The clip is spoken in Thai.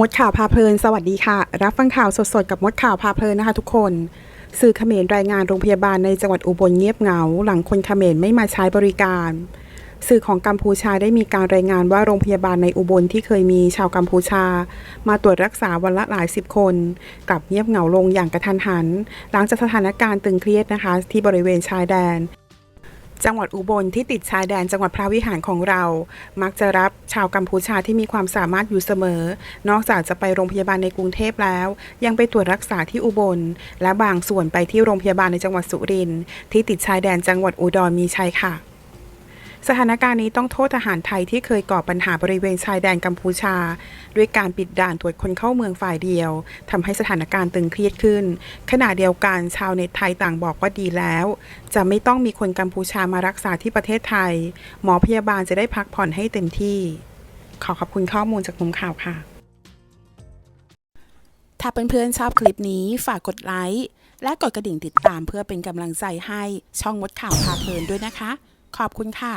มดข่าวพาเพลิน สวัสดีค่ะ รับฟังข่าวสดๆ กับมดข่าวพาเพลินนะคะทุกคน สื่อเขมรรายงานโรงพยาบาลในจังหวัดอุบลเงียบเหงา หลังคนเขมรไม่มาใช้บริการ สื่อของกัมพูชาได้มีการรายงานว่าโรงพยาบาลในอุบลที่เคยมีชาวกัมพูชา มาตรวจรักษาวันละหลายสิบคน กลับเงียบเหงาลงอย่างกระทันหัน หลังจากสถานการณ์ตึงเครียดนะคะ ที่บริเวณชายแดน จังหวัดอุบลที่ติดชายแดนจังหวัดพระวิหารของเรา มักจะรับชาวกัมพูชาที่มีความสามารถอยู่เสมอ นอกจากจะไปโรงพยาบาลในกรุงเทพแล้ว ยังไปตรวจรักษาที่อุบล และบางส่วนไปที่โรงพยาบาลในจังหวัดสุรินทร์ที่ติดชายแดนจังหวัดอุดรมีชัยค่ะ สถานการณ์นี้ต้องโทษทหารไทยที่เคยก่อปัญหาบริเวณชายแดนกัมพูชา ด้วยการปิดด่านตรวจคนเข้าเมืองฝ่ายเดียวทำให้สถานการณ์ตึงเครียดขึ้น ขณะเดียวกันชาวเน็ตไทยต่างบอกว่าดีแล้ว จะไม่ต้องมีคนกัมพูชามารักษาที่ประเทศไทย หมอพยาบาลจะได้พักผ่อนให้เต็มที่ ขอขอบคุณข้อมูลจากมุมข่าวค่ะ ถ้าเพื่อนๆชอบคลิปนี้ฝากกดไลค์และกดกระดิ่งติดตามเพื่อเป็นกำลังใจให้ช่องมดข่าวพาเพลินด้วยนะคะ ขอบคุณค่ะ